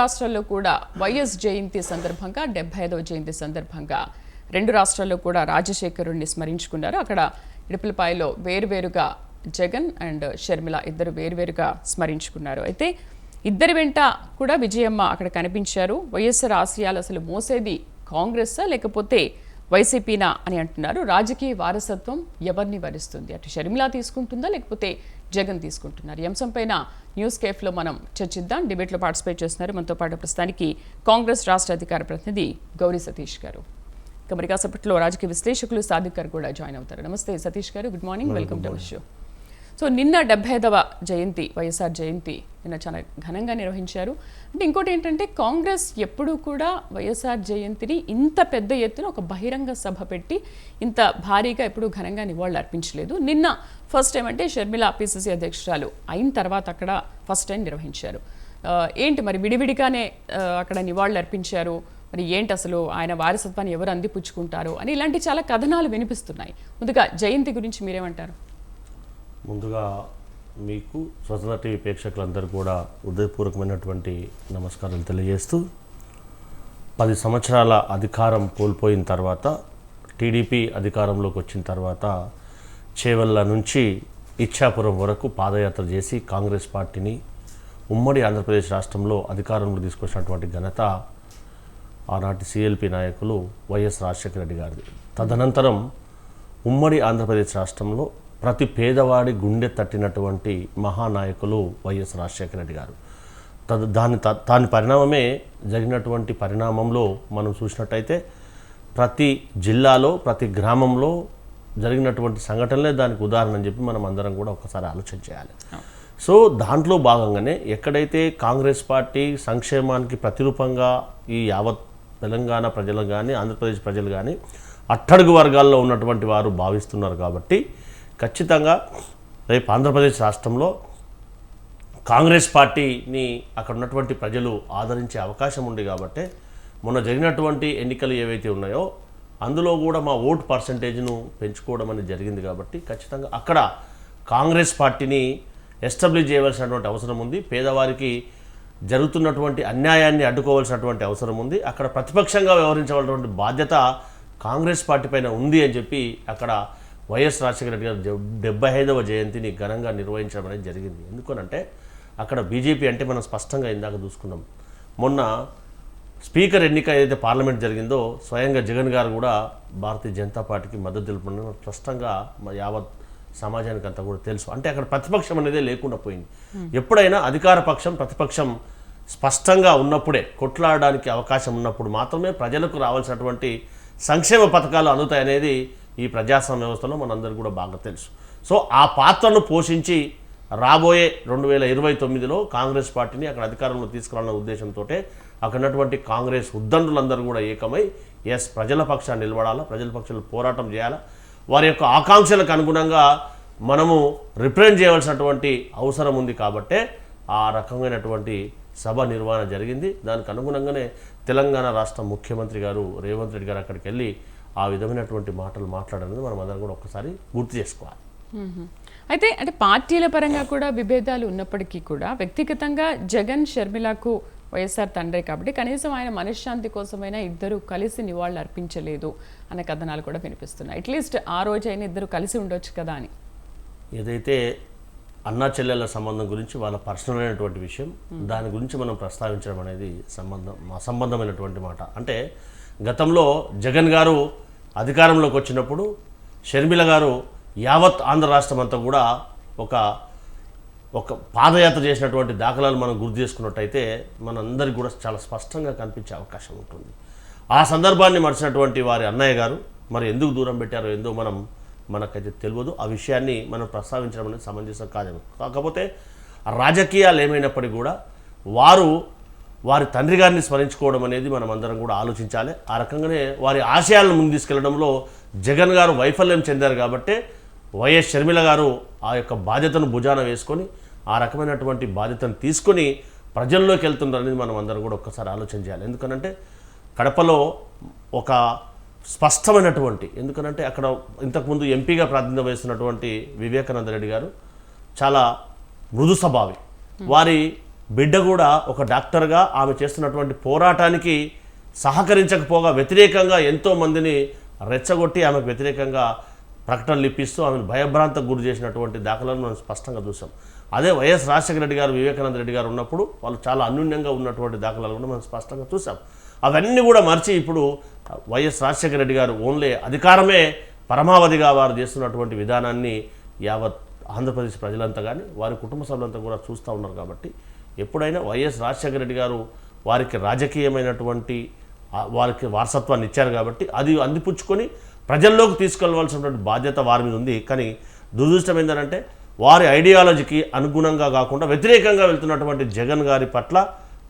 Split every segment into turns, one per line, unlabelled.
రాష్ట్రాల్లో కూడా వైఎస్ జయంతి సందర్భంగా డెబ్బై ఐదవ జయంతి సందర్భంగా రెండు రాష్ట్రాల్లో కూడా రాజశేఖరుణ్ణి స్మరించుకున్నారు. అక్కడ ఇడుపులపాయలో వేరువేరుగా జగన్ అండ్ షర్మిల ఇద్దరు వేరువేరుగా స్మరించుకున్నారు. అయితే ఇద్దరి వెంట కూడా విజయమ్మ అక్కడ కనిపించారు. వైఎస్ఆర్ ఆశయాలు అసలు మోసేది కాంగ్రెస్సా లేకపోతే వైసీపీనా అని అంటున్నారు. రాజకీయ వారసత్వం ఎవరిని వరిస్తుంది? అటు షర్మిల తీసుకుంటుందా? లేకపోతే జగన్ తీసుకుంటున్నారు? ఈ అంశంపైన న్యూస్ కేఫ్లో మనం చర్చిద్దాం. డిబేట్లో పార్టిసిపేట్ చేస్తున్నారు మనతో పాటు ప్రస్తుతానికి కాంగ్రెస్ రాష్ట్ర అధికార ప్రతినిధి గౌరీ సతీష్ గారు. ఇక మరి కాసేపట్లో రాజకీయ విశ్లేషకులు సాదిక్ గారు కూడా జాయిన్ అవుతారు. నమస్తే సతీష్ గారు good morning. Welcome to show. So నిన్న డెబ్బై ఐదవ జయంతి వైఎస్ఆర్ జయంతి నిన్న చాలా ఘనంగా నిర్వహించారు. అంటే ఇంకోటి ఏంటంటే కాంగ్రెస్ ఎప్పుడూ కూడా వైఎస్ఆర్ జయంతిని ఇంత పెద్ద ఎత్తున ఒక బహిరంగ సభ పెట్టి ఇంత భారీగా ఎప్పుడూ ఘనంగా నివాళులు అర్పించలేదు. నిన్న ఫస్ట్ టైం అంటే షర్మిల పిసిసి అధ్యక్షురాలు అయిన తర్వాత అక్కడ ఫస్ట్ టైం నిర్వహించారు. ఏంటి మరి విడివిడిగానే అక్కడ నివాళులు అర్పించారు? మరి ఏంటి అసలు ఆయన వారసత్వాన్ని ఎవరు అందిపుచ్చుకుంటారు? అని ఇలాంటి చాలా కథనాలు వినిపిస్తున్నాయి. ముందుగా జయంతి గురించి మీరేమంటారు?
ముందుగా మీకు స్వతంత్ర టీవీ ప్రేక్షకులందరూ కూడా హృదయపూర్వకమైనటువంటి నమస్కారాలు తెలియజేస్తూ పది సంవత్సరాల అధికారం కోల్పోయిన తర్వాత టీడీపీ అధికారంలోకి వచ్చిన తర్వాత చేవల్ల నుంచి ఇచ్చాపురం వరకు పాదయాత్ర చేసి కాంగ్రెస్ పార్టీని ఉమ్మడి ఆంధ్రప్రదేశ్ రాష్ట్రంలో అధికారంలో తీసుకొచ్చినటువంటి ఘనత ఆనాటి సిఎల్పి నాయకులు వైఎస్ రాజశేఖర రెడ్డి గారిది. తదనంతరం ఉమ్మడి ఆంధ్రప్రదేశ్ రాష్ట్రంలో ప్రతి పేదవాడి గుండె తట్టినటువంటి మహానాయకులు వైఎస్ రాజశేఖర రెడ్డి గారు. తద దాని త- దాని పరిణామమే జరిగినటువంటి పరిణామంలో మనం చూసినట్టయితే ప్రతి జిల్లాలో ప్రతి గ్రామంలో జరిగినటువంటి సంఘటనలే దానికి ఉదాహరణ అని చెప్పి మనం అందరం కూడా ఒకసారి ఆలోచన చేయాలి. సో దాంట్లో భాగంగానే ఎక్కడైతే కాంగ్రెస్ పార్టీ సంక్షేమానికి ప్రతిరూపంగా ఈ యావత్ తెలంగాణ ప్రజలు కానీ ఆంధ్రప్రదేశ్ ప్రజలు కానీ అట్టడుగు వర్గాల్లో ఉన్నటువంటి వారు భావిస్తున్నారు కాబట్టి ఖచ్చితంగా రేపు ఆంధ్రప్రదేశ్ రాష్ట్రంలో కాంగ్రెస్ పార్టీని అక్కడ ఉన్నటువంటి ప్రజలు ఆదరించే అవకాశం ఉంది కాబట్టి మొన్న జరిగినటువంటి ఎన్నికలు ఏవైతే ఉన్నాయో అందులో కూడా మా ఓటు పర్సంటేజ్ను పెంచుకోవడం అనేది జరిగింది కాబట్టి ఖచ్చితంగా అక్కడ కాంగ్రెస్ పార్టీని ఎస్టాబ్లిష్ చేయవలసినటువంటి అవసరం ఉంది. పేదవారికి జరుగుతున్నటువంటి అన్యాయాన్ని అడ్డుకోవాల్సినటువంటి అవసరం ఉంది. అక్కడ ప్రతిపక్షంగా వ్యవహరించవలసినటువంటి బాధ్యత కాంగ్రెస్ పార్టీ పైన ఉంది అని చెప్పి అక్కడ వైఎస్ రాజశేఖర రెడ్డి గారు డెబ్బై ఐదవ జయంతిని ఘనంగా నిర్వహించడం అనేది జరిగింది. ఎందుకనంటే అక్కడ బీజేపీ అంటే మనం స్పష్టంగా ఇందాక చూసుకున్నాం. మొన్న స్పీకర్ ఎన్నిక ఏదైతే పార్లమెంట్ జరిగిందో స్వయంగా జగన్ గారు కూడా భారతీయ జనతా పార్టీకి మద్దతు తెలుపడం స్పష్టంగా యావత్ సమాజానికి అంతా కూడా తెలుసు. అంటే అక్కడ ప్రతిపక్షం అనేది లేకుండా పోయింది. ఎప్పుడైనా అధికార పక్షం ప్రతిపక్షం స్పష్టంగా ఉన్నప్పుడే కొట్లాడడానికి అవకాశం ఉన్నప్పుడు మాత్రమే ప్రజలకు రావాల్సినటువంటి సంక్షేమ పథకాలు అందుతాయనేది ఈ ప్రజాస్వామ్య వ్యవస్థలో మనందరికీ కూడా బాగా తెలుసు. సో ఆ పాత్రను పోషించి రాబోయే రెండు వేల ఇరవై తొమ్మిదిలో కాంగ్రెస్ పార్టీని అక్కడ అధికారంలో తీసుకురావాలన్న ఉద్దేశంతో అక్కడ ఉన్నటువంటి కాంగ్రెస్ ఉద్దండులందరూ కూడా ఏకమై ఎస్ ప్రజల పక్షాన్ని నిలబడాలా ప్రజల పక్షాలు పోరాటం చేయాలా వారి యొక్క ఆకాంక్షలకు అనుగుణంగా మనము రిప్రజెంట్ చేయవలసినటువంటి అవసరం ఉంది కాబట్టే ఆ రకమైనటువంటి సభ నిర్వహణ జరిగింది. దానికి అనుగుణంగానే తెలంగాణ రాష్ట్ర ముఖ్యమంత్రి గారు రేవంత్ రెడ్డి గారు అక్కడికి వెళ్ళి ఆ విధమైనటువంటి మాటలు మాట్లాడఅనేది మనం అందరం కూడా ఒక్కసారి గుర్తు చేసుకోవాలి.
అయితే అంటే పార్టీల పరంగా కూడా విభేదాలు ఉన్నప్పటికీ కూడా వ్యక్తిగతంగా జగన్ షర్మిలకు వైఎస్ఆర్ తండ్రి కాబట్టి కనీసం ఆయన మనశ్శాంతి కోసమైనా ఇద్దరు కలిసి నివాళులు అర్పించలేదు అనే కథనాలు కూడా వినిపిస్తున్నాయి. అట్లీస్ట్ ఆ రోజైనా ఇద్దరు కలిసి ఉండొచ్చు కదా అని.
ఏదైతే అన్నా చెల్లెల సంబంధం గురించి వాళ్ళ పర్సనల్ అయినటువంటి విషయం దాని గురించి మనం ప్రస్తావించడం అనేది సంబంధం అసంబంధమైనటువంటి మాట. అంటే గతంలో జగన్ గారు అధికారంలోకి వచ్చినప్పుడు షర్మిల గారు యావత్ ఆంధ్ర రాష్ట్రం అంతా కూడా ఒక ఒక పాదయాత్ర చేసినటువంటి దాఖలాలు మనం గుర్తు చేసుకున్నట్టయితే మనందరికి కూడా చాలా స్పష్టంగా కనిపించే అవకాశం ఉంటుంది. ఆ సందర్భాన్ని మర్చినటువంటి వారి అన్నయ్య గారు మరి ఎందుకు దూరం పెట్టారో ఎందుకు మనం మనకైతే తెలియదు. ఆ విషయాన్ని మనం ప్రస్తావించడం అనేది సమంజసం కాదేమో కాకపోతే రాజకీయాలు ఏమైనప్పటికీ కూడా వారు వారి తండ్రి గారిని స్మరించుకోవడం అనేది మనం అందరం కూడా ఆలోచించాలి. ఆ రకంగానే వారి ఆశయాలను ముందు తీసుకెళ్ళడంలో జగన్ గారు వైఫల్యం చెందారు కాబట్టి వైఎస్ షర్మిల గారు ఆ యొక్క బాధ్యతను భుజాన వేసుకొని ఆ రకమైనటువంటి బాధ్యతను తీసుకొని ప్రజల్లోకి వెళ్తున్నారనేది మనం అందరం కూడా ఒక్కసారి ఆలోచన చేయాలి. ఎందుకనంటే కడపలో ఒక స్పష్టమైనటువంటి ఎందుకనంటే అక్కడ ఇంతకుముందు ఎంపీగా ప్రాతినిధ్యం వహిస్తున్నటువంటి వివేకానంద రెడ్డి గారు చాలా మృదు స్వభావి. వారి బిడ్డ కూడా ఒక డాక్టర్గా ఆమె చేస్తున్నటువంటి పోరాటానికి సహకరించకపోగా వ్యతిరేకంగా ఎంతోమందిని రెచ్చగొట్టి ఆమెకు వ్యతిరేకంగా ప్రకటనలు ఇప్పిస్తూ ఆమెను భయభ్రాంతకు గురి చేసినటువంటి దాఖలను మనం స్పష్టంగా చూసాం అదే వైఎస్ రాజశేఖర రెడ్డి గారు వివేకానంద రెడ్డి గారు ఉన్నప్పుడు వాళ్ళు చాలా అన్యూన్యంగా ఉన్నటువంటి దాఖలాలు కూడా మనం స్పష్టంగా చూసాం అవన్నీ కూడా మర్చి ఇప్పుడు వైఎస్ రాజశేఖర రెడ్డి గారు ఓన్లీ అధికారమే పరమావధిగా వారు చేస్తున్నటువంటి విధానాన్ని యావత్ ఆంధ్రప్రదేశ్ ప్రజలంతా కానీ వారి కుటుంబ సభ్యులంతా కూడా చూస్తూ ఉన్నారు కాబట్టి ఎప్పుడైనా వైఎస్ రాజశేఖర రెడ్డి గారు వారికి రాజకీయమైనటువంటి వారికి వారసత్వాన్ని ఇచ్చారు కాబట్టి అది అందిపుచ్చుకొని ప్రజల్లోకి తీసుకెళ్ళవలసినటువంటి బాధ్యత వారి మీద ఉంది. కానీ దురదృష్టం ఏంటంటే వారి ఐడియాలజీకి అనుగుణంగా కాకుండా వ్యతిరేకంగా వెళ్తున్నటువంటి జగన్ గారి పట్ల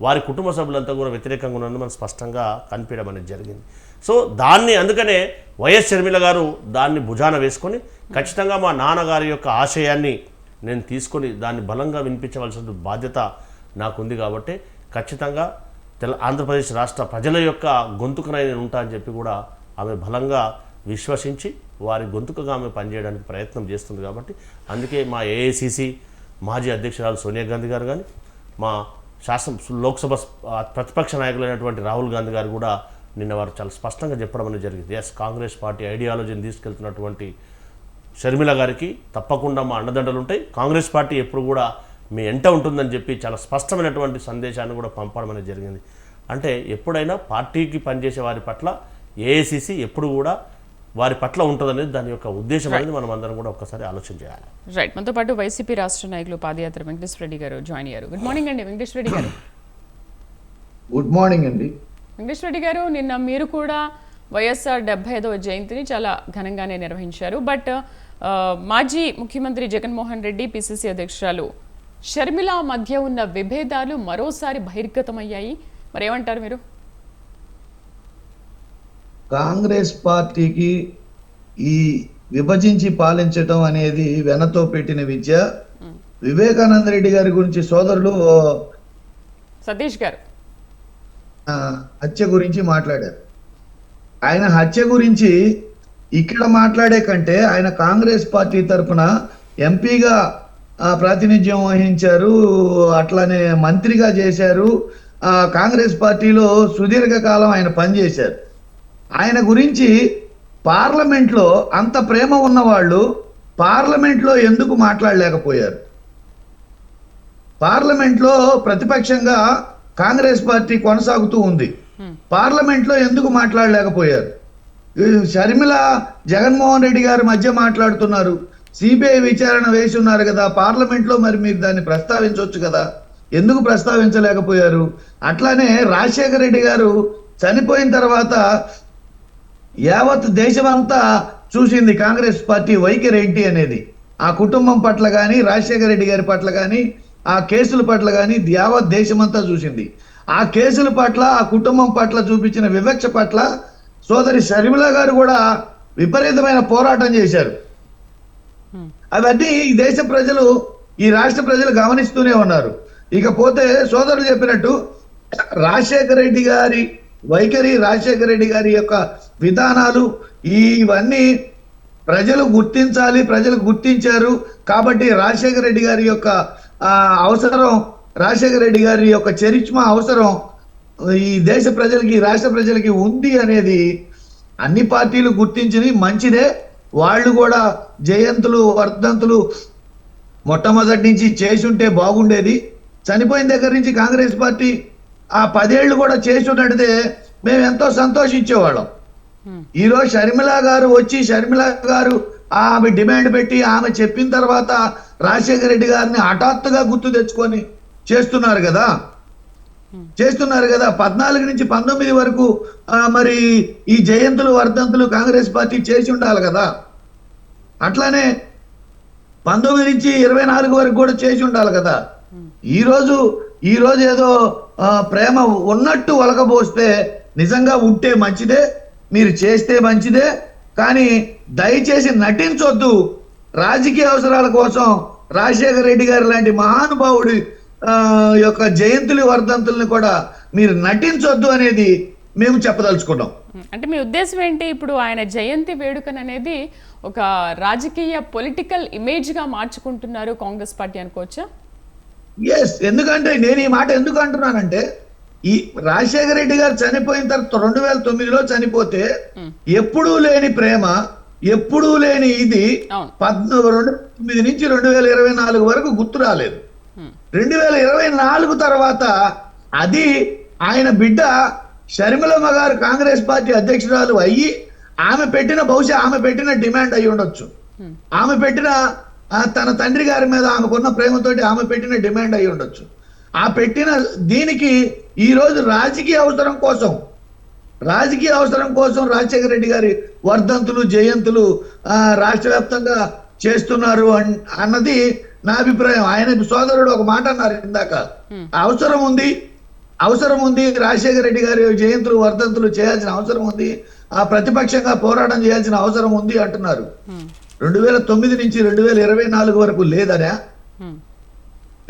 వారి కుటుంబ సభ్యులంతా కూడా వ్యతిరేకంగా ఉన్నది మనం స్పష్టంగా కనిపించడం అనేది జరిగింది. సో దాన్ని అందుకనే వైఎస్ షర్మిల గారు దాన్ని భుజాన వేసుకొని ఖచ్చితంగా మా నాన్నగారి యొక్క ఆశయాన్ని నేను తీసుకొని దాన్ని బలంగా వినిపించవలసిన బాధ్యత నాకుంది కాబట్టి ఖచ్చితంగా తెల ఆంధ్రప్రదేశ్ రాష్ట్ర ప్రజల యొక్క గొంతుకనై నేను ఉంటా అని చెప్పి కూడా ఆమె బలంగా విశ్వసించి వారి గొంతుకగా ఆమె పనిచేయడానికి ప్రయత్నం చేస్తుంది కాబట్టి అందుకే మా ఏఐసిసి మాజీ అధ్యక్షురాలు సోనియా గాంధీ గారు కానీ మా శాసన లోక్సభ ప్రతిపక్ష నాయకులైనటువంటి రాహుల్ గాంధీ గారు కూడా నిన్న వారు చాలా స్పష్టంగా చెప్పడం అనేది జరిగింది. ఎస్ కాంగ్రెస్ పార్టీ ఐడియాలజీని తీసుకెళ్తున్నటువంటి షర్మిల గారికి తప్పకుండా మా అండదండలు ఉంటాయి కాంగ్రెస్ పార్టీ ఎప్పుడు కూడా మీ ఎంట ఉంటుందని చెప్పి చాలా స్పష్టమైనటువంటి సందేశాన్ని కూడా పంపడం అనేది జరిగింది. అంటే ఎప్పుడైనా పార్టీకి పనిచేసే వారి పట్ల ఏఐసిసి ఎప్పుడు కూడా వారి పట్ల ఉంటుందనేది దాని యొక్క ఉద్దేశం అనేది మనం అందరం కూడా ఒక్కసారి ఆలోచన చేయాలి.
రైట్ మనతో పాటు వైసీపీ రాష్ట్ర నాయకులు పాదయాత్ర వెంకటేశ్వర రెడ్డి గారు జాయిన్ అయ్యారు. గుడ్ మార్నింగ్ అండి వెంకటేశ్వర రెడ్డి గారు.
గుడ్ మార్నింగ్ అండి.
వెంకటేశ్వర రెడ్డి గారు నిన్న మీరు కూడా వైఎస్ఆర్ డెబ్బై ఐదవ జయంతిని చాలా ఘనంగానే నిర్వహించారు. బట్ ఆ, మాజీ ముఖ్యమంత్రి జగన్మోహన్ రెడ్డి పిసిసి అధ్యక్షురాలు షర్మిల మధ్య ఉన్న విభేదాలు మరోసారి బహిర్గతమయ్యాయి. మరి ఏమంటారు మీరు?
కాంగ్రెస్ పార్టీకి ఈ విభజించి పాలించటం అనేది వెనతో పెట్టిన విద్య. వివేకానంద రెడ్డి గారి గురించి సోదరులు
సతీష్ గారు.
హత్య గురించి మాట్లాడారు. ఆయన హత్య గురించి ఇక్కడ మాట్లాడే కంటే ఆయన కాంగ్రెస్ పార్టీ తరఫున ఎంపీగా ప్రాతినిధ్యం వహించారు. అట్లానే మంత్రిగా చేశారు. ఆ, కాంగ్రెస్ పార్టీలో సుదీర్ఘకాలం ఆయన పనిచేశారు. ఆయన గురించి పార్లమెంట్లో అంత ప్రేమ ఉన్నవాళ్ళు పార్లమెంట్లో ఎందుకు మాట్లాడలేకపోయారు? పార్లమెంట్లో ప్రతిపక్షంగా కాంగ్రెస్ పార్టీ కొనసాగుతూ ఉంది. పార్లమెంట్లో ఎందుకు మాట్లాడలేకపోయారు? షర్మిల జగన్మోహన్ రెడ్డి గారి మధ్య మాట్లాడుతున్నారు. సిబిఐ విచారణ వేసి ఉన్నారు కదా పార్లమెంట్లో మరి మీరు దాన్ని ప్రస్తావించవచ్చు కదా. ఎందుకు ప్రస్తావించలేకపోయారు? అట్లానే రాజశేఖర రెడ్డి గారు చనిపోయిన తర్వాత యావత్ దేశమంతా చూసింది కాంగ్రెస్ పార్టీ వైఖరి ఏంటి అనేది. ఆ కుటుంబం పట్ల కానీ రాజశేఖర రెడ్డి గారి పట్ల కానీ ఆ కేసుల పట్ల కానీ యావత్ దేశమంతా చూసింది. ఆ కేసుల పట్ల ఆ కుటుంబం పట్ల చూపించిన వివక్ష పట్ల సోదరి షర్మిల గారు కూడా విపరీతమైన పోరాటం చేశారు. అవన్నీ ఈ దేశ ప్రజలు ఈ రాష్ట్ర ప్రజలు గమనిస్తూనే ఉన్నారు. ఇకపోతే సోదరులు చెప్పినట్టు రాజశేఖర రెడ్డి గారి వైఖరి రాజశేఖర రెడ్డి గారి యొక్క విధానాలు ఇవన్నీ ప్రజలు గుర్తించాలి ప్రజలు గుర్తించారు. కాబట్టి రాజశేఖర రెడ్డి గారి యొక్క అవసరం రాజశేఖర రెడ్డి గారి యొక్క చరిష్మా అవసరం ఈ దేశ ప్రజలకి రాష్ట్ర ప్రజలకి ఉంది అనేది అన్ని పార్టీలు గుర్తించింది మంచిదే. వాళ్ళు కూడా జయంతులు వర్ధంతులు మొట్టమొదటి నుంచి చేసి ఉంటే బాగుండేది. చనిపోయిన దగ్గర నుంచి కాంగ్రెస్ పార్టీ ఆ పదేళ్ళు కూడా చేసి ఉన్నట్టే మేము ఎంతో సంతోషించేవాళ్ళం. ఈరోజు షర్మిల గారు వచ్చి షర్మిల గారు ఆమె డిమాండ్ పెట్టి ఆమె చెప్పిన తర్వాత రాజశేఖర రెడ్డి గారిని హఠాత్తుగా గుర్తు తెచ్చుకొని చేస్తున్నారు కదా. చేస్తున్నారు కదా. పద్నాలుగు నుంచి పంతొమ్మిది వరకు మరి ఈ జయంతులు వర్ధంతులు కాంగ్రెస్ పార్టీ చేసి ఉండాలి కదా. అట్లానే పంతొమ్మిది నుంచి ఇరవై నాలుగు వరకు కూడా చేసి ఉండాలి కదా. ఈ రోజు ఈ రోజు ఏదో ప్రేమ ఉన్నట్టు వలకపోస్తే నిజంగా ఉంటే మంచిదే మీరు చేస్తే మంచిదే కానీ దయచేసి నటించొద్దు. రాజకీయ అవసరాల కోసం రాజశేఖర రెడ్డి గారు లాంటి మహానుభావుడి యొక్క జయంతులు వర్ధంతుల్ని కూడా మీరు నటించొద్దు అనేది మేము చెప్పదలుచుకున్నాం.
అంటే మీ ఉద్దేశం ఏంటి? ఇప్పుడు ఆయన జయంతి వేడుకను అనేది ఒక రాజకీయ పొలిటికల్ ఇమేజ్గా మార్చుకుంటున్నారు కాంగ్రెస్ పార్టీ అనుకోవచ్చా?
ఎస్ ఎందుకంటే నేను ఈ మాట ఎందుకు అంటున్నానంటే ఈ రాజశేఖర రెడ్డి గారు చనిపోయిన తర్వాత రెండు వేల తొమ్మిదిలో చనిపోతే ఎప్పుడూ లేని ప్రేమ ఎప్పుడూ లేని ఇది
అవును.
పద్నా రెండు తొమ్మిది నుంచి రెండు వేల ఇరవై నాలుగు వరకు గుర్తు రాలేదు. రెండు వేల ఇరవై నాలుగు తర్వాత అది ఆయన బిడ్డ షర్మిలమ్మ గారు కాంగ్రెస్ పార్టీ అధ్యక్షురాలు అయ్యి ఆమె పెట్టిన బహుశా ఆమె పెట్టిన డిమాండ్ అయి ఉండొచ్చు. ఆమె పెట్టిన తన తండ్రి గారి మీద ఆమెకున్న ప్రేమతోటి ఆమె పెట్టిన డిమాండ్ అయి ఉండొచ్చు. ఆ పెట్టిన దీనికి ఈ రోజు రాజకీయ అవసరం కోసం రాజకీయ అవసరం కోసం రాజశేఖర రెడ్డి గారి వర్ధంతులు జయంతులు ఆ, రాష్ట్ర వ్యాప్తంగా చేస్తున్నారు అన్- అన్నది నా అభిప్రాయం. ఆయన సోదరుడు ఒక మాట అన్నారు ఇందాక. అవసరం ఉంది అవసరం ఉంది రాజశేఖర రెడ్డి గారి జయంతులు వర్ధంతులు చేయాల్సిన అవసరం ఉంది. ఆ ప్రతిపక్షంగా పోరాటం చేయాల్సిన అవసరం ఉంది అంటున్నారు. రెండు వేల తొమ్మిది నుంచి రెండు వేల ఇరవై నాలుగు వరకు లేదనా.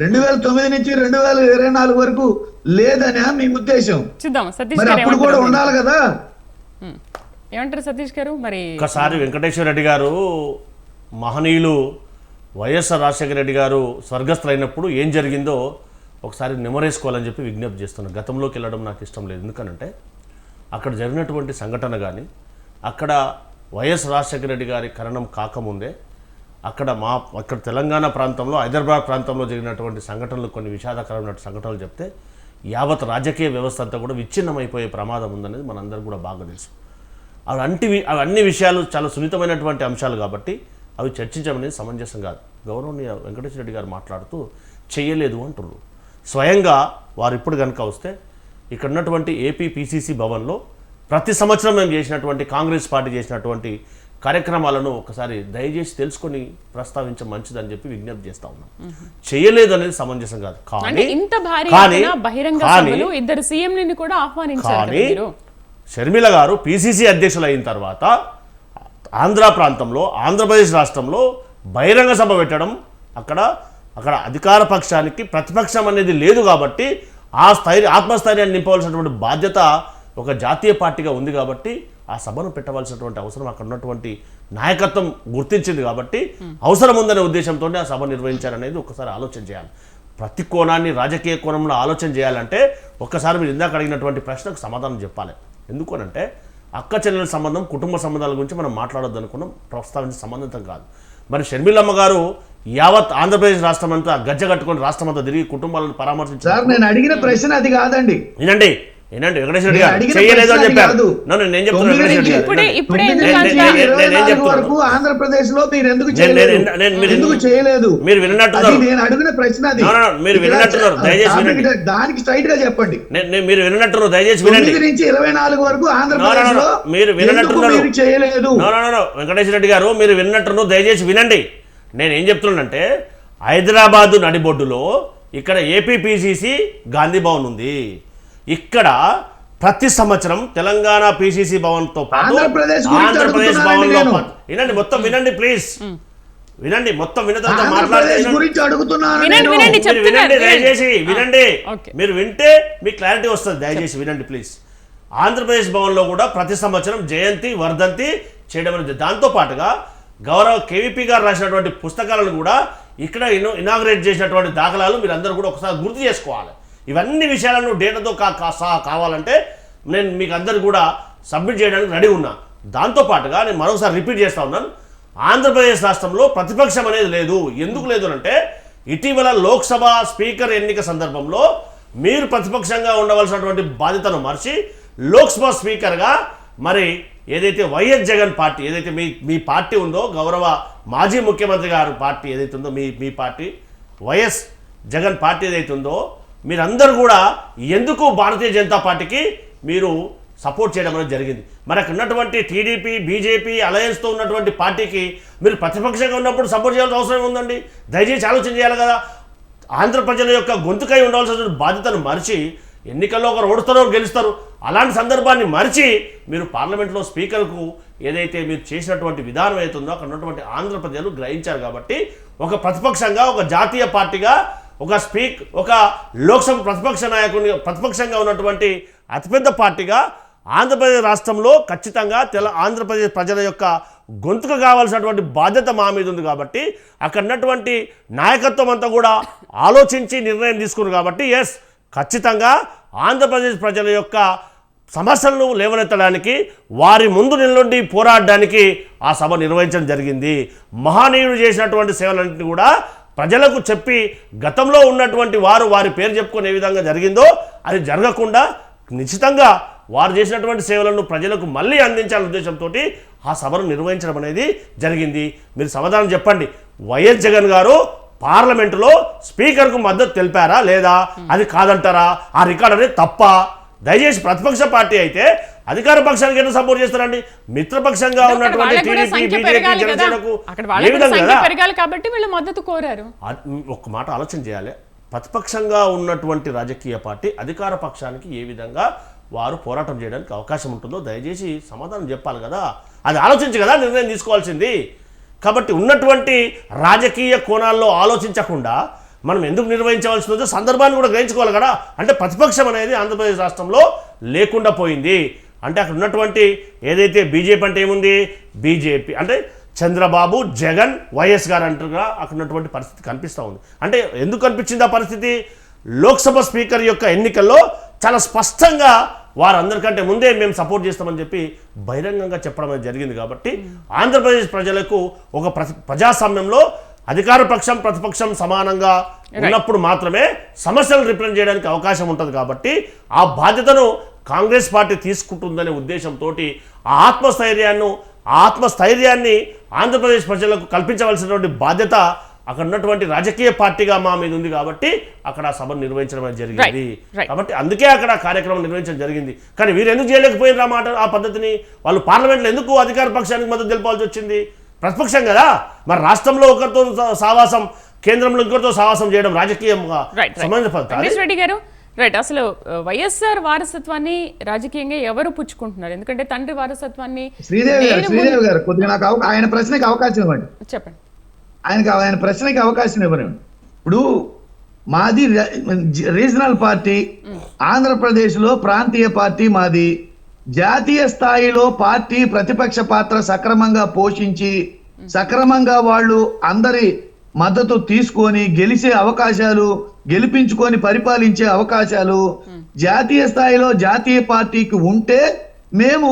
రెండు వేల తొమ్మిది నుంచి రెండు వేల ఇరవై నాలుగు వరకు లేదనా మీ ఉద్దేశం?
చూద్దాం. సతీష్
మరి
గారు
అప్పుడు కూడా ఉండాలి కదా.
ఏమంటారు సతీష్ గారు? మరి
ఒకసారి వెంకటేశ్వర రెడ్డి గారు మహనీయులు వైఎస్ఆర్ రాజశేఖర రెడ్డి గారు స్వర్గస్థులైనప్పుడు ఏం జరిగిందో ఒకసారి నెమరేసుకోవాలని చెప్పి విజ్ఞప్తి చేస్తున్నాను గతంలోకి వెళ్ళడం నాకు ఇష్టం లేదు. ఎందుకనంటే అక్కడ జరిగినటువంటి సంఘటన కానీ అక్కడ వైఎస్ రాజశేఖర రెడ్డి గారి కరణం కాకముందే అక్కడ మా అక్కడ తెలంగాణ ప్రాంతంలో హైదరాబాద్ ప్రాంతంలో జరిగినటువంటి సంఘటనలు కొన్ని విషాదకరమైన సంఘటనలు చెప్తే యావత్ రాజకీయ వ్యవస్థ అంతా కూడా విచ్ఛిన్నమైపోయే ప్రమాదం ఉందనేది మనందరూ కూడా బాగా తెలుసు. అవి అంటివి అవి అన్ని విషయాలు చాలా సున్నితమైనటువంటి అంశాలు కాబట్టి అవి చర్చించడం అనేది సమంజసం కాదు. గౌరవనీయ వెంకటేశ్వర రెడ్డి గారు మాట్లాడుతూ చెయ్యలేదు అంటున్నారు స్వయంగా వారు ఇప్పుడు కనుక వస్తే ఇక్కడ ఉన్నటువంటి ఏపీ పిసిసి భవన్లో ప్రతి సంవత్సరం మేము చేసినటువంటి కాంగ్రెస్ పార్టీ చేసినటువంటి కార్యక్రమాలను ఒకసారి దయచేసి తెలుసుకొని ప్రస్తావించడం మంచిదని చెప్పి విజ్ఞప్తి చేస్తా ఉన్నాం. చేయలేదు అనేది సమంజసం కాదు. కానీ
ఇంత భారీ బహిరంగ సభలు ఇద్దరు సీఎంని కూడా ఆహ్వానించారు
కానీ షర్మిల గారు పిసిసి అధ్యక్షులు అయిన తర్వాత ఆంధ్ర ప్రాంతంలో ఆంధ్రప్రదేశ్ రాష్ట్రంలో బహిరంగ సభ పెట్టడం అక్కడ అక్కడ అధికార పక్షానికి ప్రతిపక్షం అనేది లేదు కాబట్టి ఆ స్థైర్య ఆత్మస్థైర్యాన్ని నింపవలసినటువంటి బాధ్యత ఒక జాతీయ పార్టీగా ఉంది కాబట్టి ఆ సభను పెట్టవలసినటువంటి అవసరం అక్కడ ఉన్నటువంటి నాయకత్వం గుర్తించింది కాబట్టి అవసరం ఉందనే ఉద్దేశంతో ఆ సభ నిర్వహించారనేది ఒకసారి ఆలోచన చేయాలి. ప్రతి కోణాన్ని రాజకీయ కోణంలో ఆలోచన చేయాలంటే ఒక్కసారి మీరు ఇందాక అడిగినటువంటి ప్రశ్నకు సమాధానం చెప్పాలి. ఎందుకనంటే అక్క చెల్లెల సంబంధం కుటుంబ సంబంధాల గురించి మనం మాట్లాడొద్దు అనుకున్నాం ప్రస్తావించే సంబంధితం కాదు. మరి షర్మిలమ్మ గారు యావత్ ఆంధ్రప్రదేశ్ రాష్ట్రం అంతా గజ్జ కట్టుకొని రాష్ట్రం అంతా తిరిగి కుటుంబాలను పరామర్శించారు.
నేను అడిగిన ప్రశ్న అది కాదండి.
వినండి వినండి వెంకటేశ్వర గారు చేయలేదు అని చెప్పారు. నేను చెప్తున్నాను
ఆంధ్రప్రదేశ్లో మీరు ఎందుకు ఎందుకు చేయలేదు?
మీరు విన్నట్టున్నారు.
అది నేను అడిగిన ప్రశ్న
మీరు
ఇక్కడ
విన్నట్టున్నారు. దయచేసి వినండి.
దానికి స్ట్రైట్గా చెప్పండి.
మీరు విన్నట్టున్నారు. దయచేసి వినండి.
నుంచి ఇరవై నాలుగు వరకు
ఆంధ్రప్రదేశ్లో మీరు.
మీరు చేయలేదు?
No no no Venkateswara Reddy గారు మీరు విన్నట్టును దయచేసి వినండి. నేను ఏం చెప్తున్నానంటే హైదరాబాదు నడిబొడ్డులో ఇక్కడ ఏపీపీసీసీ గాంధీ భవన్ ఉంది. ఇక్కడ ప్రతి సంవత్సరం తెలంగాణ పిసిసి భవన్తో పాటు
ఆంధ్రప్రదేశ్ గురించి
ఆంధ్రప్రదేశ్ భవన్
అడుగుతున్నానండి
లో
నేను.
పాటు- వినండి మొత్తం వినండి ప్లీజ్ వినండి మొత్తం విన్న తర్వాత మాట్లాడితే వినండి.
గురించి అడుగుతున్నాను
వినండి,
నేను.
వినండి.
మీరు వినండి
చెప్తున్నారు,
దయచేసి
వినండి.
మీరు వింటే మీకు క్లారిటీ వస్తుంది దయచేసి వినండి ప్లీజ్ ఆంధ్రప్రదేశ్ భవన్లో కూడా ప్రతి సంవత్సరం జయంతి వర్ధంతి చేయడం అనేది దాంతో పాటుగా గౌరవ కేవీపీ గారు రాసినటువంటి పుస్తకాలను కూడా ఇక్కడ ఇనో ఇనాగ్రేట్ చేసినటువంటి దాఖలాలు మీరు అందరూ కూడా ఒకసారి గుర్తు చేసుకోవాలి ఇవన్నీ విషయాలను డేటాతో కా కా- సహా కావాలంటే నేను మీకు అందరు కూడా సబ్మిట్ చేయడానికి రెడీ ఉన్నా. దాంతో పాటుగా నేను మరొకసారి రిపీట్ చేస్తా ఉన్నాను. ఆంధ్రప్రదేశ్ రాష్ట్రంలో ప్రతిపక్షం అనేది లేదు. ఎందుకు లేదు అంటే ఇటీవల లోక్సభ స్పీకర్ ఎన్నిక సందర్భంలో మీరు ప్రతిపక్షంగా ఉండవలసినటువంటి బాధ్యతను మర్చి లోక్సభ స్పీకర్గా మరి ఏదైతే వైఎస్ జగన్ పార్టీ ఏదైతే మీ మీ పార్టీ ఉందో గౌరవ మాజీ ముఖ్యమంత్రి గారు పార్టీ ఏదైతే ఉందో మీ మీ పార్టీ వైఎస్ జగన్ పార్టీ ఏదైతే ఉందో మీరందరూ కూడా ఎందుకు భారతీయ జనతా పార్టీకి మీరు సపోర్ట్ చేయడం అనేది జరిగింది. మనకు ఉన్నటువంటి టీడీపీ బీజేపీ అలయన్స్తో ఉన్నటువంటి పార్టీకి మీరు ప్రతిపక్షంగా ఉన్నప్పుడు సపోర్ట్ చేయాల్సిన అవసరం ఉందండి దయచేసి ఆలోచన చేయాలి కదా. ఆంధ్ర ప్రజల యొక్క గొంతుకై ఉండవలసిన బాధ్యతను మరిచి ఎన్నికల్లో ఒకరు ఓడుతారో గెలుస్తారు అలాంటి సందర్భాన్ని మరిచి మీరు పార్లమెంట్లో స్పీకర్కు ఏదైతే మీరు చేసినటువంటి విధానం అవుతుందో అక్కడ ఉన్నటువంటి ఆంధ్ర ప్రజలు గ్రహించారు కాబట్టి ఒక ప్రతిపక్షంగా ఒక జాతీయ పార్టీగా ఒక స్పీక్ ఒక లోక్సభ ప్రతిపక్ష నాయకుని ప్రతిపక్షంగా ఉన్నటువంటి అతిపెద్ద పార్టీగా ఆంధ్రప్రదేశ్ రాష్ట్రంలో ఖచ్చితంగా తెల ఆంధ్రప్రదేశ్ ప్రజల యొక్క గొంతుక కావాల్సినటువంటి బాధ్యత మా మీద ఉంది కాబట్టి అక్కడ ఉన్నటువంటి నాయకత్వం అంతా కూడా ఆలోచించి నిర్ణయం తీసుకున్నారు కాబట్టి ఎస్ ఖచ్చితంగా ఆంధ్రప్రదేశ్ ప్రజల యొక్క సమస్యలను లేవనెత్తడానికి వారి ముందు నిలబడి పోరాడడానికి ఆ సభ నిర్వహించడం జరిగింది. మహానీయుడు చేసినటువంటి సేవలన్నింటినీ కూడా ప్రజలకు చెప్పి గతంలో ఉన్నటువంటి వారు వారి పేరు చెప్పుకునే విధంగా జరిగిందో అది జరగకుండా నిశ్చితంగా వారు చేసినటువంటి సేవలను ప్రజలకు మళ్ళీ అందించాలనే ఉద్దేశంతో ఆ సభను నిర్వహించడం అనేది జరిగింది. మీరు సమాధానం చెప్పండి. వైఎస్ జగన్ గారు పార్లమెంటులో స్పీకర్కు మద్దతు తెలిపారా లేదా? అది కాదంటారా? ఆ రికార్డ్ అనేది తప్ప. దయచేసి ప్రతిపక్ష పార్టీ అయితే అధికార పక్షానికి ఎట్లా సపోర్ట్ చేస్తారండి? మిత్రపక్షంగా ఉన్నటువంటి టీడీపీ బీజేపీ జనసేనకు ఏ విధంగా కదా?
కాబట్టి వీళ్ళు మద్దతు కోరారు.
ఒక్క మాట ఆలోచన చేయాలి. ప్రతిపక్షంగా ఉన్నటువంటి రాజకీయ పార్టీ అధికార పక్షానికి ఏ విధంగా వారు పోరాటం చేయడానికి అవకాశం ఉంటుందో దయచేసి సమాధానం చెప్పాలి కదా. అది ఆలోచించి కదా నిర్ణయం తీసుకోవాల్సింది. కాబట్టి ఉన్నటువంటి రాజకీయ కోణాల్లో ఆలోచించకుండా మనం ఎందుకు నిర్వహించవలసి ఉందో సందర్భాన్ని కూడా గ్రహించుకోవాలి కదా. అంటే ప్రతిపక్షం అనేది ఆంధ్రప్రదేశ్ రాష్ట్రంలో లేకుండా పోయింది. అంటే అక్కడ ఉన్నటువంటి ఏదైతే బీజేపీ అంటే ఏముంది? బీజేపీ. అంటే చంద్రబాబు జగన్ వైఎస్ గారు అంటుగా అక్కడ ఉన్నటువంటి పరిస్థితి కనిపిస్తూ ఉంది. అంటే ఎందుకు కనిపించింది ఆ పరిస్థితి? లోక్సభ స్పీకర్ యొక్క ఎన్నికల్లో చాలా స్పష్టంగా వారందరికంటే ముందే మేము సపోర్ట్ చేస్తామని చెప్పి బహిరంగంగా చెప్పడం అనేది జరిగింది కాబట్టి ఆంధ్రప్రదేశ్ ప్రజలకు ఒక ప్ర- ప్రజాస్వామ్యంలో అధికార పక్షం ప్రతిపక్షం సమానంగా ఉన్నప్పుడు మాత్రమే సమస్యలు రిప్రజెంట్ చేయడానికి అవకాశం ఉంటుంది కాబట్టి ఆ బాధ్యతను కాంగ్రెస్ పార్టీ తీసుకుంటుందనే ఉద్దేశంతో ఆ ఆత్మస్థైర్యాన్ని ఆత్మస్థైర్యాన్ని ఆంధ్రప్రదేశ్ ప్రజలకు కల్పించవలసినటువంటి బాధ్యత అక్కడ ఉన్నటువంటి రాజకీయ పార్టీగా మా మీద ఉంది కాబట్టి అక్కడ ఆ సభను నిర్వహించడం అనేది జరిగింది. కాబట్టి అందుకే అక్కడ కార్యక్రమం నిర్వహించడం జరిగింది. కానీ వీరు ఎందుకు చేయలేకపోయినారు ఆ మాట ఆ పద్ధతిని? వాళ్ళు పార్లమెంట్లో ఎందుకు అధికార పక్షానికి మద్దతు తెలపాల్సి వచ్చింది? ప్రతిపక్షం కదా. మరి రాష్ట్రంలో ఒకరితో సావాసం కేంద్రంలో ఇంకొకరితో సావాసం చేయడం రాజకీయంగా
గారు రైట్ అసలు వైఎస్ఆర్ వారసత్వాన్ని రాజకీయంగా ఎవరు పుచ్చుకుంటున్నారు? ఎందుకంటే తండ్రి వారసత్వాన్ని
శ్రీదేవి గారు శ్రీదేవి గారు కొద్దిగా నాకు ఆయన ప్రశ్నకి అవకాశం ఇవ్వండి.
చెప్పండి.
ఆయనకి ఆయన ప్రశ్నకి అవకాశం ఇవ్వనివ్వండి. ఇప్పుడు మాది రీజనల్ పార్టీ ఆంధ్రప్రదేశ్లో ప్రాంతీయ పార్టీ మాది. జాతీయ స్థాయిలో పార్టీ ప్రతిపక్ష పాత్ర సక్రమంగా పోషించి సక్రమంగా వాళ్ళు అందరి మద్దతు తీసుకొని గెలిచే అవకాశాలు గెలిపించుకొని పరిపాలించే అవకాశాలు జాతీయ స్థాయిలో జాతీయ పార్టీకి ఉంటే మేము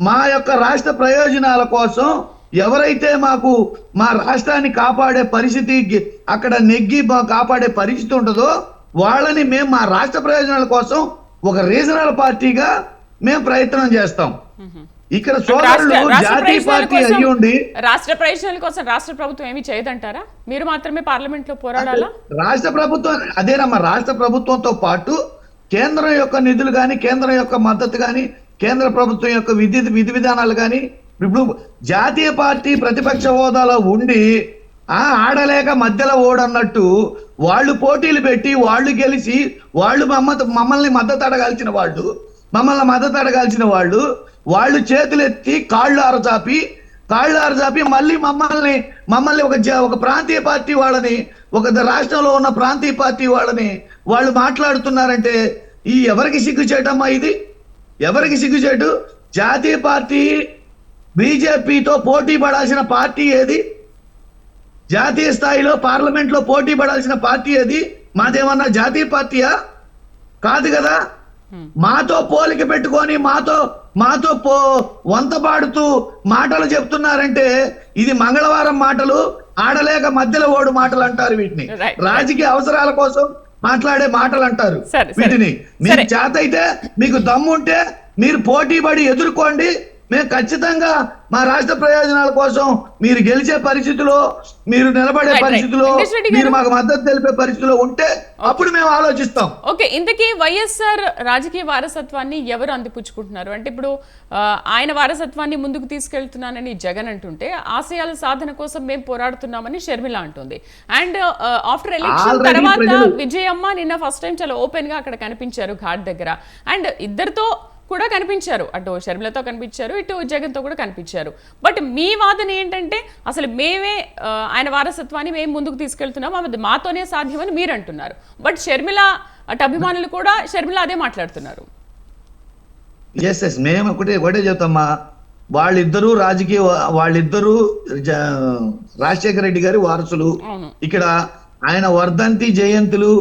మా యొక్క రాష్ట్ర ప్రయోజనాల కోసం ఎవరైతే మాకు మా రాష్ట్రాన్ని కాపాడే పరిస్థితి అక్కడ నెగ్గి కాపాడే పరిస్థితి ఉంటుందో వాళ్ళని మేము మా రాష్ట్ర ప్రయోజనాల కోసం ఒక రీజనల్ పార్టీగా మేము ప్రయత్నం చేస్తాం. ఇక్కడ జాతీయ
ప్రయోజనాల
పార్టీ
కోసం-
అయ్యి ఉండి
రాష్ట్ర ప్రయోజనాల కోసం రాష్ట్ర ప్రభుత్వం ఏమి చేయదంటారా? మీరు మాత్రమే పార్లమెంట్లో పోరాడాలా?
రాష్ట్ర ప్రభుత్వం అదేనమ్మా రాష్ట్ర ప్రభుత్వంతో పాటు కేంద్రం యొక్క నిధులు కానీ కేంద్రం యొక్క మద్దతు కానీ కేంద్ర ప్రభుత్వం యొక్క విధి విధి విధానాలు కానీ ఇప్పుడు జాతీయ పార్టీ ప్రతిపక్ష హోదాలో ఉండి ఆ ఆడలేక మధ్యలో ఓడన్నట్టు వాళ్ళు పోటీలు పెట్టి వాళ్ళు గెలిచి వాళ్ళు మమ్మత మమ్మల్ని మద్దతు అడగాల్సిన వాళ్ళు మమ్మల్ని మద్దతు అడగాల్సిన వాళ్ళు వాళ్ళు చేతులెత్తి కాళ్ళు అరచాపి కాళ్ళు అరచాపి మళ్ళీ మమ్మల్ని మమ్మల్ని ఒక ఒక ప్రాంతీయ పార్టీ వాళ్ళని ఒక రాష్ట్రంలో ఉన్న ప్రాంతీయ పార్టీ వాళ్ళని వాళ్ళు మాట్లాడుతున్నారంటే ఈ ఎవరికి సిగ్గు చేయటమ్మా ఇది? ఎవరికి సిగ్గు చేయటు జాతీయ పార్టీ బీజేపీతో పోటీ పడాల్సిన పార్టీ ఏది? జాతీయ స్థాయిలో పార్లమెంట్లో పోటీ పడాల్సిన పార్టీ ఏది? మాదేమన్నా జాతీయ పార్టీయా? కాదు కదా? మాతో పోలిక పెట్టుకొని మాతో మాతో పో వంత పాడుతూ మాటలు చెప్తున్నారంటే ఇది మంగళవారం మాటలు ఆడలేక మధ్యలో ఓడు మాటలు అంటారు వీటిని. రాజకీయ అవసరాల కోసం మాట్లాడే మాటలు అంటారు. వీటిని మీకు
సరే.
చేత అయితే మీకు దమ్ము ఉంటే మీరు పోటీ పడి ఎదుర్కోండి మేము ఖచ్చితంగా మా రాష్ట్ర ప్రయోజనాల కోసం మీరు గెలిచే పరిస్థితిలో మీరు నిలబడే. పరిస్థితిలో మీరు. మాకు మద్దతు తెలిపే పరిస్థితిలో ఉంటే అప్పుడు మేము ఆలోచిస్తాం.
ఓకే ఇంతకీ వైఎస్ఆర్ రాజకీయ వారసత్వాన్ని ఎవరు అందిపుచ్చుకుంటున్నారు? అంటే ఇప్పుడు ఆయన వారసత్వాన్ని ముందుకు తీసుకెళ్తున్నానని జగన్ అంటుంటే ఆశయాల సాధన కోసం మేము పోరాడుతున్నామని షర్మిల అంటుంది. అండ్ ఆఫ్టర్ ఎలక్షన్ తర్వాత విజయమ్మ నిన్న ఫస్ట్ టైం చాలా ఓపెన్గా అక్కడ కనిపించారు ఘాట్ దగ్గర. అండ్ ఇద్దరితో కూడా కనిపించారు. అటు షర్మిలతో కనిపించారు ఇటు జగన్తో కూడా కనిపించారు. బట్ మీ వాదన ఏంటంటే అసలు మేమే ఆయన వారసత్వాన్ని మేము ముందుకు తీసుకెళ్తున్నాం అది మాతోనే సాధ్యమని మీరు అంటున్నారు. బట్ షర్మిల అటు అభిమానులు కూడా షర్మిల అదే మాట్లాడుతున్నారు.
ఎస్ ఎస్ మేము ఒకటే ఒకటే చెప్తామా? వాళ్ళిద్దరూ రాజకీయ వాళ్ళిద్దరూ రాజశేఖర రెడ్డి గారి వారసులు. ఇక్కడ ఆయన వర్ధంతి జయంతులు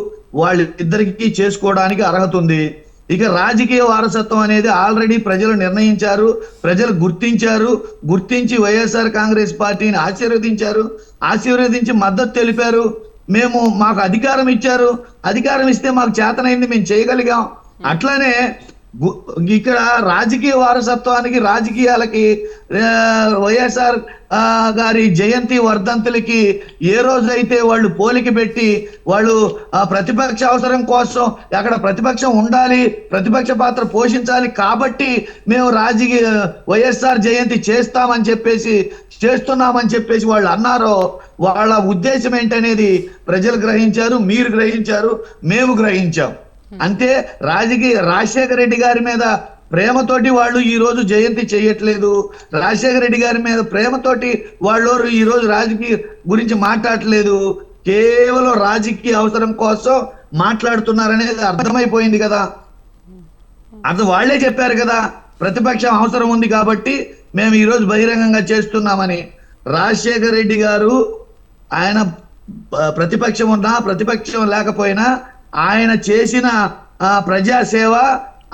వాళ్ళిద్దరికి చేసుకోవడానికి అర్హత ఉంది. ఇక రాజకీయ వారసత్వం అనేది ఆల్రెడీ ప్రజలు నిర్ణయించారు ప్రజలు గుర్తించారు గుర్తించి వైఎస్ఆర్ కాంగ్రెస్ పార్టీని ఆశీర్వదించారు ఆశీర్వదించి మద్దతు తెలిపారు. మేము మాకు అధికారం ఇచ్చారు. అధికారం ఇస్తే మాకు చేతనైంది మేము చేయగలిగాం. అట్లానే ఇక్కడ రాజకీయ వారసత్వానికి రాజకీయాలకి వైఎస్ఆర్ గారి జయంతి వర్ధంతులకి ఏ రోజైతే వాళ్ళు పోలిక పెట్టి వాళ్ళు ఆ ప్రతిపక్ష అవసరం కోసం అక్కడ ప్రతిపక్షం ఉండాలి ప్రతిపక్ష పాత్ర పోషించాలి కాబట్టి మేము రాజకీయ వైఎస్ఆర్ జయంతి చేస్తామని చెప్పేసి చేస్తున్నామని చెప్పేసి వాళ్ళు అన్నారో వాళ్ళ ఉద్దేశం ఏంటనేది ప్రజలు గ్రహించారు మీరు గ్రహించారు మేము గ్రహించాం. Hmm. అంతే రాజకీయ రాజశేఖర రెడ్డి గారి మీద ప్రేమతోటి వాళ్ళు ఈ రోజు జయంతి చేయట్లేదు. రాజశేఖర రెడ్డి గారి మీద ప్రేమతోటి వాళ్ళు ఈ రోజు రాజకీయ గురించి మాట్లాడట్లేదు. కేవలం రాజకీయ అవసరం కోసం మాట్లాడుతున్నారనేది అర్థమైపోయింది కదా. అది వాళ్ళే చెప్పారు కదా ప్రతిపక్షం అవసరం ఉంది కాబట్టి మేము ఈరోజు బహిరంగంగా చేస్తున్నామని. రాజశేఖర రెడ్డి గారు ఆయన ప్రతిపక్షం ఉన్నా ప్రతిపక్షం లేకపోయినా ఆయన చేసిన ఆ, ప్రజాసేవ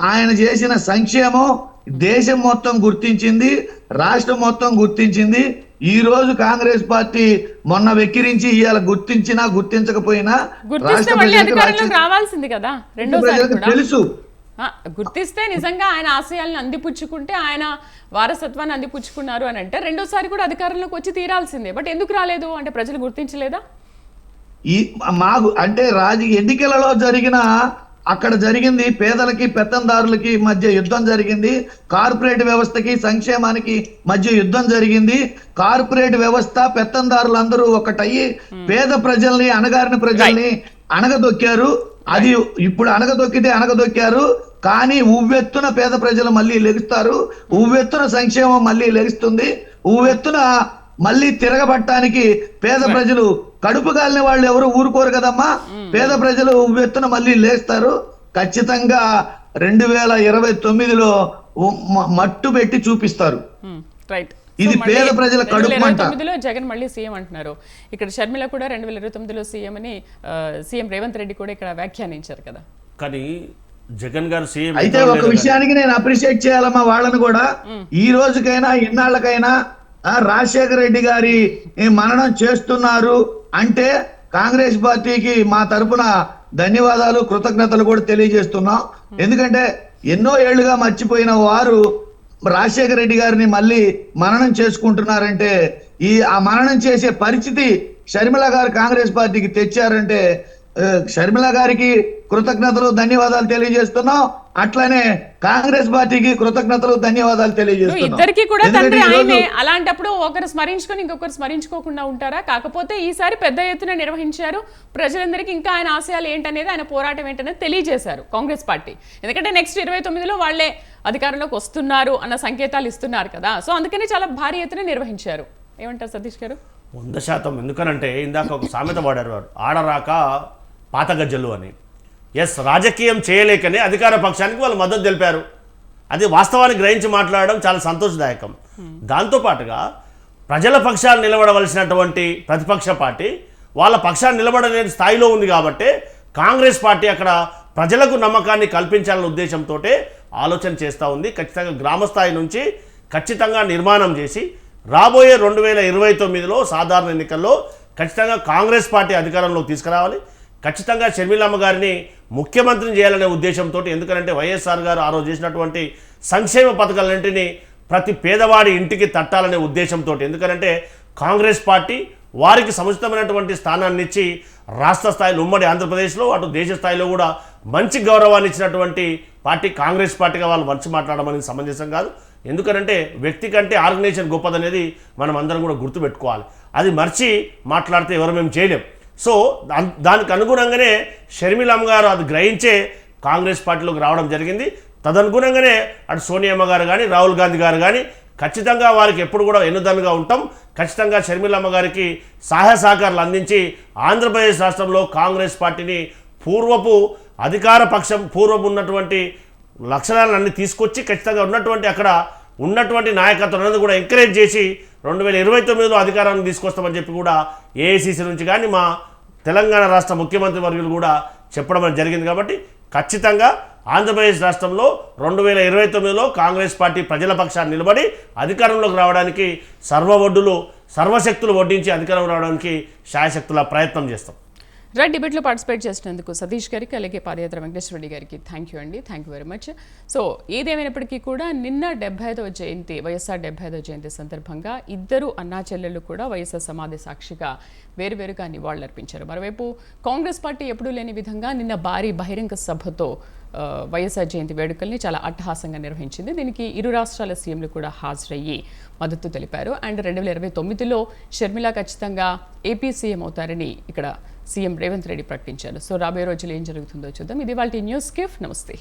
ఆయన చేసిన సంక్షేమం దేశం మొత్తం గుర్తించింది రాష్ట్రం మొత్తం గుర్తించింది. ఈ రోజు కాంగ్రెస్ పార్టీ మొన్న వెక్కిరించి ఇవాళ గుర్తించినా గుర్తించకపోయినా
రావాల్సింది కదా
తెలుసు.
గుర్తిస్తే నిజంగా ఆయన ఆశయాలను అందిపుచ్చుకుంటే ఆయన వారసత్వాన్ని అందిపుచ్చుకున్నారు అని అంటే రెండోసారి కూడా అధికారంలోకి వచ్చి తీరాల్సిందే. బట్ ఎందుకు రాలేదు? అంటే ప్రజలు గుర్తించలేదా?
ఈ మాకు అంటే రాజ ఎన్నికలలో జరిగిన అక్కడ జరిగింది పేదలకి పెత్తందారులకి మధ్య యుద్ధం జరిగింది. కార్పొరేట్ వ్యవస్థకి సంక్షేమానికి మధ్య యుద్ధం జరిగింది. కార్పొరేట్ వ్యవస్థ పెత్తందారులందరూ ఒకటయ్యి. పేద ప్రజల్ని అణగారిన ప్రజల్ని అణగదొక్కారు. అది ఇప్పుడు అణగదొక్కితే అణగదొక్కారు. కానీ ఉవ్వెత్తున పేద ప్రజలు మళ్ళీ లెగుస్తారు. ఉవ్వెత్తున సంక్షేమం మళ్ళీ లెగుస్తుంది. ఉవ్వెత్తున మళ్ళీ తిరగబట్టడానికి పేద ప్రజలు కడుపు కాలిన వాళ్ళు ఎవరు ఊరుకోరు కదమ్మా. పేద ప్రజలు ఉవ్వెత్తున మళ్ళీ లేస్తారు. ఖచ్చితంగా రెండు వేల ఇరవై తొమ్మిదిలో మట్టు పెట్టి చూపిస్తారు.
రైట్
ఇది పేద ప్రజల.
తొమ్మిదిలో జగన్ మళ్ళీ సీఎం అంటున్నారు. ఇక్కడ షర్మిల కూడా రెండు వేల ఇరవై తొమ్మిదిలో సీఎం అని సీఎం రేవంత్ రెడ్డి కూడా ఇక్కడ వ్యాఖ్యానించారు కదా.
కానీ జగన్ గారు సీఎం
అయితే ఒక విషయానికి నేను అప్రిషియేట్ చేయాలమ్మా వాళ్ళని కూడా. ఈ రోజుకైనా ఇన్నాళ్ళకైనా రాజశేఖర రెడ్డి గారి మననం చేస్తున్నారు అంటే కాంగ్రెస్ పార్టీకి మా తరపున ధన్యవాదాలు కృతజ్ఞతలు కూడా తెలియజేస్తున్నాం. ఎందుకంటే ఎన్నో ఏళ్ళుగా మర్చిపోయిన వారు రాజశేఖర రెడ్డి గారిని మళ్ళీ మననం చేసుకుంటున్నారంటే ఈ ఆ మననం చేసే పరిస్థితి షర్మిల గారు కాంగ్రెస్ పార్టీకి తెచ్చారంటే షర్మిల గారికి కృతజ్ఞతలు ధన్యవాదాలు తెలియజేస్తున్నాం. అట్లనే కాంగ్రెస్ పార్టీకి కృతజ్ఞతలు ధన్యవాదాలు తెలియజేస్తున్నాం.
ఇద్దరికి కూడా తండ్రి ఆయనే. అలాంటప్పుడు ఒకరు స్మరించుకొని ఇంకొకరు స్మరించుకోకుండా ఉంటారా? కాకపోతే ఈసారి పెద్ద ఎత్తున నిర్వహించారు. ప్రజలందరికీ ఇంకా ఆయన ఆశయాలు ఏంటనేది ఆయన పోరాటం ఏంటనేది తెలియజేశారు కాంగ్రెస్ పార్టీ. ఎందుకంటే నెక్స్ట్ ఇరవై తొమ్మిదిలో వాళ్ళే అధికారంలోకి వస్తున్నారు అన్న సంకేతాలు ఇస్తున్నారు కదా. సో అందుకని చాలా భారీ ఎత్తున నిర్వహించారు. ఏమంటారు సతీష్ గారు?
వంద శాతం. ఎందుకనంటే ఇందాక ఒక సామెత వాడారు వారు ఆడరాక పాత గజ్జలు అని. ఎస్ రాజకీయం చేయలేకనే అధికార పక్షానికి వాళ్ళు మద్దతు తెలిపారు. అది వాస్తవాన్ని గ్రహించి మాట్లాడడం చాలా సంతోషదాయకం. దాంతోపాటుగా ప్రజల పక్షాలు నిలబడవలసినటువంటి ప్రతిపక్ష పార్టీ వాళ్ళ పక్షాన్ని నిలబడలేని స్థాయిలో ఉంది కాబట్టి కాంగ్రెస్ పార్టీ అక్కడ ప్రజలకు నమ్మకాన్ని కల్పించాలనే ఉద్దేశంతో ఆలోచన చేస్తూ ఉంది. ఖచ్చితంగా గ్రామస్థాయి నుంచి ఖచ్చితంగా నిర్మాణం చేసి రాబోయే రెండు వేల ఇరవై తొమ్మిదిలో సాధారణ ఎన్నికల్లో ఖచ్చితంగా కాంగ్రెస్ పార్టీ అధికారంలోకి తీసుకురావాలి. ఖచ్చితంగా షర్మిలమ్మ గారిని ముఖ్యమంత్రిని చేయాలనే ఉద్దేశంతో ఎందుకంటే వైఎస్ఆర్ గారు ఆ రోజు చేసినటువంటి సంక్షేమ పథకాలన్నింటినీ ప్రతి పేదవాడి ఇంటికి తట్టాలనే ఉద్దేశంతో ఎందుకంటే కాంగ్రెస్ పార్టీ వారికి సముచితమైనటువంటి స్థానాన్ని ఇచ్చి రాష్ట్ర స్థాయిలో ఉమ్మడి ఆంధ్రప్రదేశ్లో అటు దేశ స్థాయిలో కూడా మంచి గౌరవాన్ని ఇచ్చినటువంటి పార్టీ కాంగ్రెస్ పార్టీగా వాళ్ళు మంచి మాట్లాడడం అనేది సమంజసం కాదు. ఎందుకంటే వ్యక్తి కంటే ఆర్గనైజేషన్ గొప్పదనేది మనం అందరం కూడా గుర్తుపెట్టుకోవాలి. అది మర్చి మాట్లాడితే ఎవరు మేము చేయలేం. సో దానికి అనుగుణంగానే షర్మిలమ్మ గారు అది గ్రహించే కాంగ్రెస్ పార్టీలోకి రావడం జరిగింది. తదనుగుణంగానే అటు సోనియమ్మ గారు కానీ రాహుల్ గాంధీ గారు కానీ ఖచ్చితంగా వారికి ఎప్పుడు కూడా ఎన్నుదన్నుగా ఉంటాం. ఖచ్చితంగా షర్మిలమ్మ గారికి సహాయ సహకారాలు అందించి ఆంధ్రప్రదేశ్ రాష్ట్రంలో కాంగ్రెస్ పార్టీని పూర్వపు అధికార పక్షం పూర్వపు ఉన్నటువంటి లక్షణాలన్నీ తీసుకొచ్చి ఖచ్చితంగా ఉన్నటువంటి అక్కడ ఉన్నటువంటి నాయకత్వం అనేది కూడా ఎంకరేజ్ చేసి రెండు వేల ఇరవై తొమ్మిదిలో అధికారాన్ని తీసుకొస్తామని చెప్పి కూడా ఏఐసిసి నుంచి కానీ మా తెలంగాణ రాష్ట్ర ముఖ్యమంత్రి వర్యులు కూడా చెప్పడం అనేది జరిగింది కాబట్టి ఖచ్చితంగా ఆంధ్రప్రదేశ్ రాష్ట్రంలో రెండు వేల ఇరవై తొమ్మిదిలో కాంగ్రెస్ పార్టీ ప్రజల పక్షాన్ని నిలబడి అధికారంలోకి రావడానికి సర్వ ఒడ్డులు సర్వశక్తులు వడ్డించి అధికారం రావడానికి శాయశక్తుల ప్రయత్నం చేస్తాం.
రైట్ డిబేట్లో పార్టిసిపేట్ చేసినందుకు సతీష్ గారికి అలాగే పాదయాత్ర వెంకటేశ్వర రెడ్డి గారికి థ్యాంక్ యూ అండి. Thank you very much so ఏదేమైనప్పటికీ కూడా నిన్న డెబ్బై ఐదవ జయంతి వైఎస్ఆర్ డెబ్బై ఐదవ జయంతి సందర్భంగా ఇద్దరు అన్నా చెల్లెళ్ళు కూడా వైఎస్ఆర్ సమాధి సాక్షిగా వేరువేరుగా నివాళులర్పించారు. మరోవైపు కాంగ్రెస్ పార్టీ ఎప్పుడూ లేని విధంగా నిన్న భారీ బహిరంగ సభతో వైఎస్ఆర్ జయంతి వేడుకల్ని చాలా అట్టహాసంగా నిర్వహించింది. దీనికి ఇరు రాష్ట్రాల సీఎంలు కూడా హాజరయ్యి మద్దతు తెలిపారు. అండ్ రెండు వేల ఇరవై తొమ్మిదిలో షర్మిల ఖచ్చితంగా ఏపీ సీఎం అవుతారని ఇక్కడ సీఎం రేవంత్ రెడ్డి ప్రకటించారు. సో రాబోయే రోజులు ఏం జరుగుతుందో చూద్దాం. ఇది వాళ్ళ న్యూస్ కిఫ్. నమస్తే.